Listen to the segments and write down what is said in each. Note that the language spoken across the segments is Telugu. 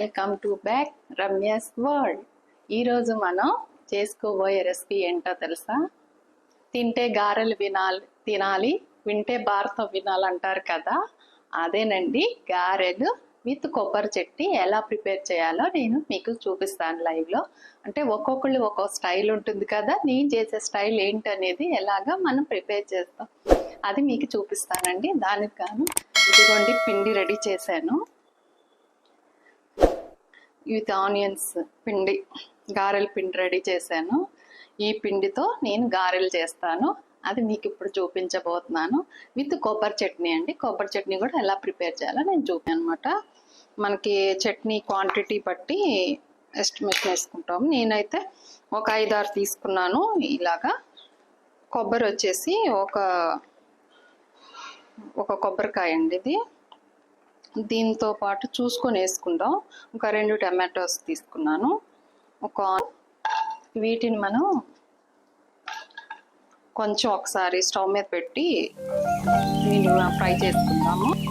Welcome to back Ramya's world. ఈరోజు మనం చేసుకోబోయే రెసిపీ ఏంటో తెలుసా? తింటే గారెలు వినాలి తినాలి వింటే భారతం వినాలి అంటారు కదా? అదేనండి గారెలు విత్ కొబ్బరి చెట్టి ఎలా ప్రిపేర్ చేయాలో నేను మీకు చూపిస్తాను లైవ్లో. అంటే ఒక్కొక్కళ్ళు ఒక్కొక్క స్టైల్ ఉంటుంది కదా నేను చేసే స్టైల్ ఏంటనేది ఎలాగా మనం ప్రిపేర్ చేస్తాం. అది మీకు చూపిస్తానండి. దానికి గాను ఇదిగోండి పిండి రెడీ చేశాను. విత్ ఆనియన్స్ పిండి గారెల పిండి రెడీ చేశాను. ఈ పిండితో నేను గారెలు చేస్తాను. అది మీకు ఇప్పుడు చూపించబోతున్నాను. విత్ కొబ్బరి చట్నీ అండి. కొబ్బరి చట్నీ కూడా ఎలా ప్రిపేర్ చేయాలో నేను చూపాను అనమాట మనకి చట్నీ క్వాంటిటీ బట్టి ఎస్టిమేషన్ వేసుకుంటాము. నేనైతే ఒక ఐదారు తీసుకున్నాను. ఇలాగా కొబ్బరి వచ్చేసి ఒక ఒక కొబ్బరికాయ అండి ఇది. దీంతో పాటు చూసుకొని వేసుకుందాం. ఒక రెండు టమాటోస్ తీసుకున్నాను. ఒక వీటిని మనం కొంచెం ఒకసారి స్టవ్ మీద పెట్టి దీన్ని ఫ్రై చేసుకుందాము.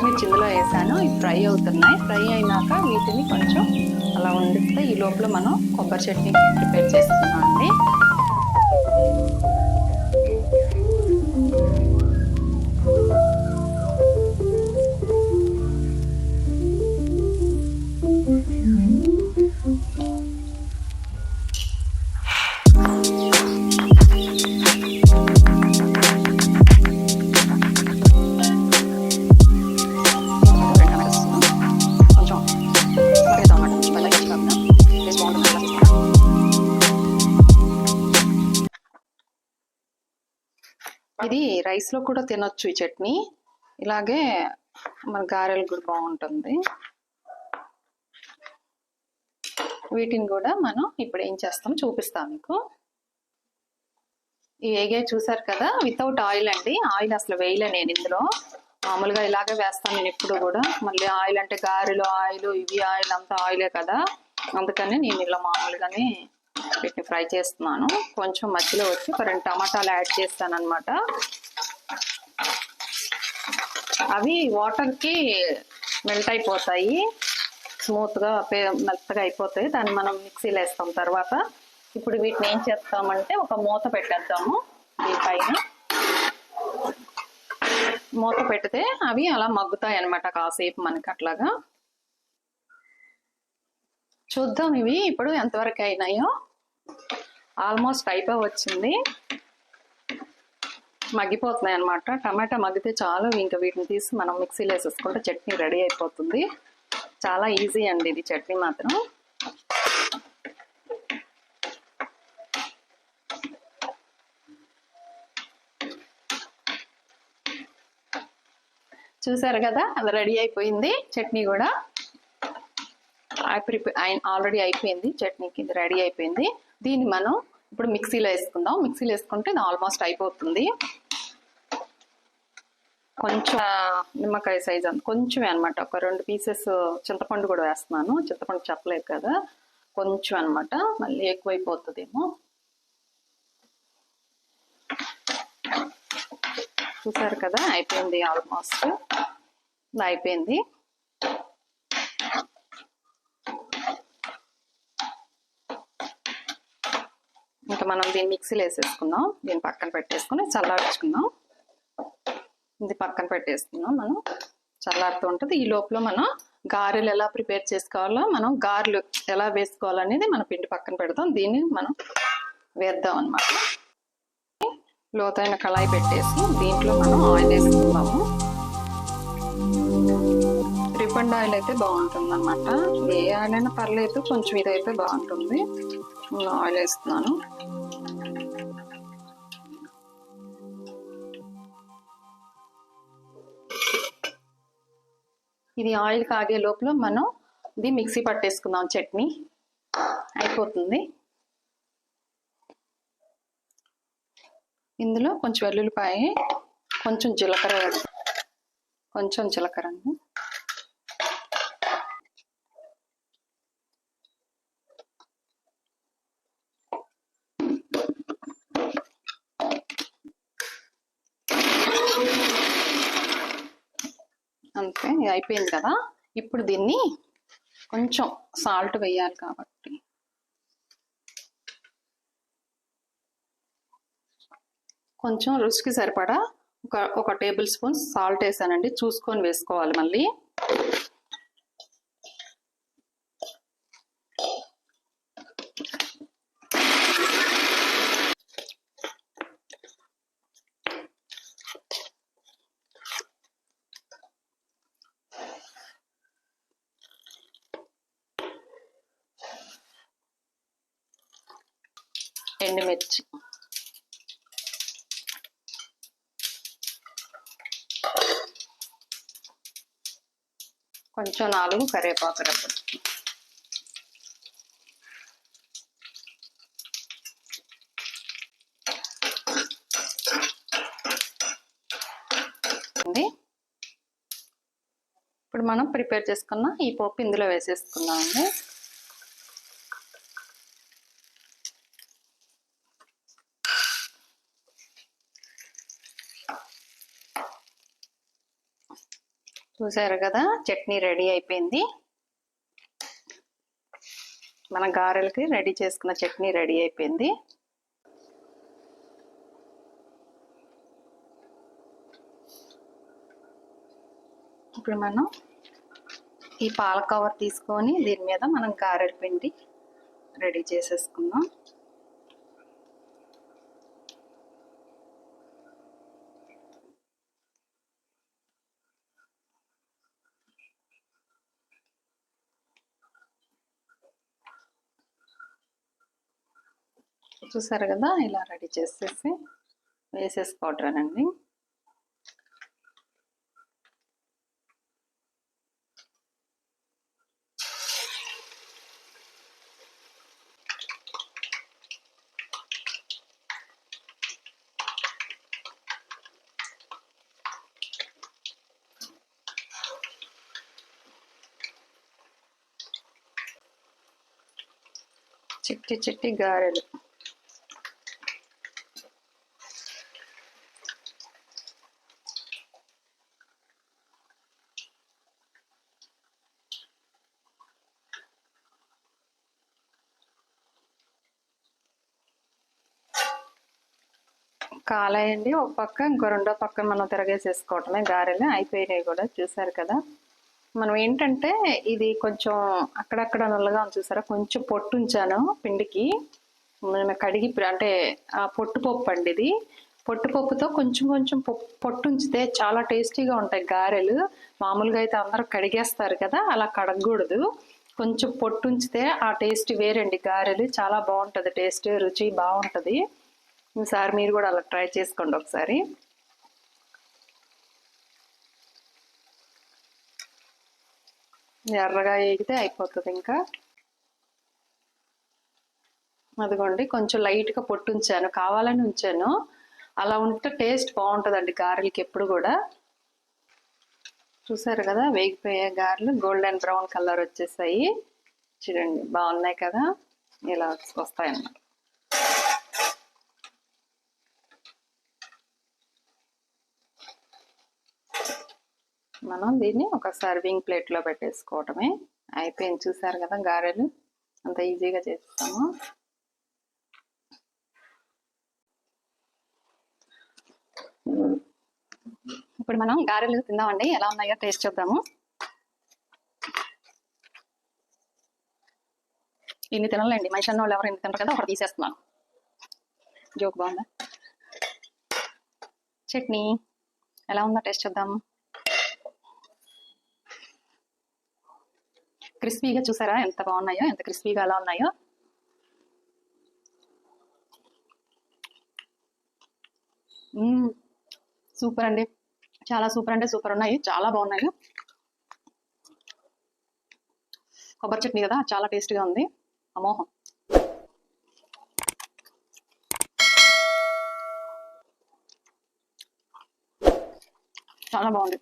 పచ్చిమిర్చి ఇందులో వేసాను. ఇవి ఫ్రై అవుతున్నాయి. ఫ్రై అయినాక వీటిని కొంచెం అలా వండిస్తే ఈ లోపల మనం కొబ్బరి చట్నీ ప్రిపేర్ చేసుకున్నాం అండి ఇది రైస్లో కూడా తినొచ్చు ఈ చట్నీ. ఇలాగే మన గారెలు కూడా బాగుంటుంది. వీటిని కూడా మనం ఇప్పుడు ఏం చేస్తాం చూపిస్తాం మీకు. ఈ ఏగే చూసారు కదా వితౌట్ ఆయిల్ అండి. ఆయిల్ అసలు వేయలే నేను ఇందులో. మామూలుగా ఇలాగే వేస్తాను నేను ఎప్పుడు కూడా. మళ్ళీ ఆయిల్ అంటే గారెలు ఆయిల్ ఇవి ఆయిల్ అంతా ఆయిలే కదా. అందుకని నేను ఇలా మామూలుగానే వీటిని ఫ్రై చేస్తున్నాను. కొంచెం మధ్యలో వచ్చి ఒక రెండు టమాటాలు యాడ్ చేస్తాను అనమాట అవి వాటర్కి మెల్ట్ అయిపోతాయి. స్మూత్గా మెత్తగా అయిపోతాయి. దాన్ని మనం మిక్సీలో వేస్తాం తర్వాత. ఇప్పుడు వీటిని ఏం చేస్తామంటే ఒక మూత పెట్టేద్దాము దీనిపైన మూత పెడితే అవి అలా మగ్గుతాయి అనమాట కాసేపు మనకి అట్లాగా. చూద్దాం ఇవి ఇప్పుడు ఎంతవరకు అయినాయో. ఆల్మోస్ట్ అయిపోయి వచ్చింది మగ్గిపోతున్నాయి అనమాట టమాటా మగ్గితే చాలు ఇంకా వీటిని తీసి మనం మిక్సీలో వేసేసుకుంటే చట్నీ రెడీ అయిపోతుంది. చాలా ఈజీ అండి ఇది చట్నీ మాత్రం. చూసారు కదా? అది రెడీ అయిపోయింది. చట్నీ కూడా. ప్రిపేర్ ఆల్రెడీ అయిపోయింది. చట్నీకి ఇది రెడీ అయిపోయింది. దీన్ని మనం ఇప్పుడు మిక్సీలో వేసుకుందాం. మిక్సీలో వేసుకుంటే ఇది ఆల్మోస్ట్ అయిపోతుంది. కొంచెం నిమ్మకాయ సైజ్ అంత కొంచెమే అనమాట ఒక రెండు పీసెస్ చింతపండు కూడా వేస్తున్నాను. చింతపండు చెప్పలేదు కదా. కొంచెం అనమాట మళ్ళీ ఎక్కువైపోతుందేమో. చూసారు కదా? అయిపోయింది ఆల్మోస్ట్ అయిపోయింది. ఇంకా మనం దీన్ని మిక్సీలో వేసేసుకుందాం. దీన్ని పక్కన పెట్టేసుకుని చల్లార్చుకుందాం. ఇది పక్కన పెట్టేసుకుందాం మనం. చల్లారుతూ ఉంటుంది. ఈ లోపల మనం గారెలు ఎలా ప్రిపేర్ చేసుకోవాలో మనం గారెలు ఎలా వేసుకోవాలనేది మన పిండి పక్కన పెడతాం దీన్ని మనం వేద్దాం అనమాట లోతైన కళాయి పెట్టేసి దీంట్లో మనం ఆయిల్ వేసుకుందాము. రిఫండ్ ఆయిల్ అయితే బాగుంటుంది అనమాట ఏ ఆయిల్ అయినా పర్లేదు కొంచెం ఇదైతే బాగుంటుంది. ఆయిల్ వేస్తున్నాను. ఇది ఆయిల్ కాగే లోపల మనం ఇది మిక్సీ పట్టేసుకుందాం చట్నీ. అయిపోతుంది. ఇందులో కొంచెం వెల్లుల్లిపాయ కొంచెం జీలకర్ర కొంచెం జీలకర్ర అండి అంతే ఇది అయిపోయింది కదా. ఇప్పుడు దీన్ని కొంచెం సాల్ట్ వేయాలి కాబట్టి. కొంచెం రుచికి సరిపడా ఒక ఒక టేబుల్ స్పూన్ సాల్ట్ వేసానండి. చూసుకొని వేసుకోవాలి మళ్ళీ. కొంచెం నాలుగు కరివేపాకు రెబ్బలు ఇప్పుడు మనం ప్రిపేర్ చేసుకున్న ఈ పోపు ఇందులో వేసేసుకుందామండి. చూసారు కదా చట్నీ రెడీ అయిపోయింది. మన గారెలకి రెడీ చేసుకున్న చట్నీ రెడీ అయిపోయింది. ఇప్పుడు మనం ఈ పాల కవర్ తీసుకొని దీని మీద మనం గారెల పిండి రెడీ చేసేసుకుందాం. చూసారు కదా ఇలా రెడీ చేసేసి వేసేసుకోవటమేనండి చిట్టి చిట్టి గారెలు. కాలేయండి. ఒక పక్క ఇంకో రెండో పక్క మనం తిరగేసేసుకోవటమే గారెలు. అయిపోయినాయి కూడా చూసారు కదా. మనం ఏంటంటే ఇది కొంచెం అక్కడక్కడ నల్లగా ఉంది చూసారా? కొంచెం పొట్టు ఉంచాను పిండికి. నేను కడిగి అంటే ఆ పొట్టు పప్పు అండి ఇది. పొట్టు పప్పుతో కొంచెం కొంచెం పొట్టు ఉంచితే చాలా టేస్టీగా ఉంటాయి గారెలు. మామూలుగా అయితే అందరూ కడిగేస్తారు కదా అలా కడగకూడదు. కొంచెం పొట్టు ఉంచితే ఆ టేస్ట్ వేరండి గారెలు. చాలా బాగుంటుంది టేస్ట్ రుచి బాగుంటుంది. ఈసారి మీరు కూడా అలా ట్రై చేసుకోండి ఒకసారి. ఎర్రగా వేగితే అయిపోతుంది ఇంకా. అదిగోండి కొంచెం లైట్గా పొట్టు ఉంచాను కావాలని ఉంచాను. అలా ఉంటే టేస్ట్ బాగుంటుందండి గారెలకి ఎప్పుడు కూడా. చూసారు కదా వేగిపోయే గారెలు గోల్డెన్ బ్రౌన్ కలర్ వచ్చేసాయి. చూడండి బాగున్నాయి కదా. ఇలా వస్తాయి మనం దీన్ని ఒక సర్వింగ్ ప్లేట్లో పెట్టేసుకోవటమే. అయిపోయింది. చూసారు కదా గారెలు? అంత ఈజీగా చేస్తాము. ఇప్పుడు మనం గారెలు తిందామండి. ఎలా ఉన్నాయో టేస్ట్ చూద్దాము. ఇన్ని తినాలండి. మనిషి అన్న వాళ్ళు ఎవరు ఎన్ని తింటారు కదా? ఒకటి తీసేస్తున్నాను. జోక్ బాగుందా? చట్నీ. ఎలా ఉందో టేస్ట్ చూద్దాము. క్రిస్పీగా చూసారా? ఎంత బాగున్నాయో? ఎంత క్రిస్పీగా ఎలా ఉన్నాయో? సూపర్ అండి. చాలా సూపర్ అంటే సూపర్ ఉన్నాయి. చాలా బాగున్నాయి. కొబ్బరి చట్నీ కదా? చాలా టేస్ట్గా ఉంది. అమోహం. చాలా బాగుంది.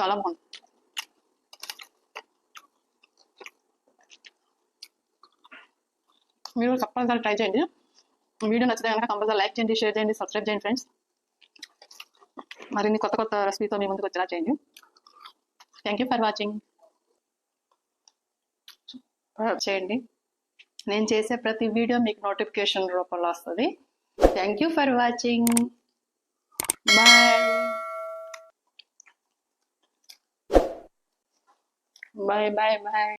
చాలా బాగుంది మీరు తప్పనిసరి ట్రై చేయండి. వీడియో నచ్చితే కనుక కంపల్సరీ లైక్ చేయండి షేర్ చేయండి సబ్స్క్రైబ్ చేయండి ఫ్రెండ్స్ మరిన్ని కొత్త కొత్త రెసిపీతో మీ ముందుకు వచ్చేలా చేయండి. థ్యాంక్ యూ ఫర్ వాచింగ్ చేయండి. నేను చేసే ప్రతి వీడియో మీకు నోటిఫికేషన్ రూపంలో వస్తుంది. Thank you for watching bye bye bye bye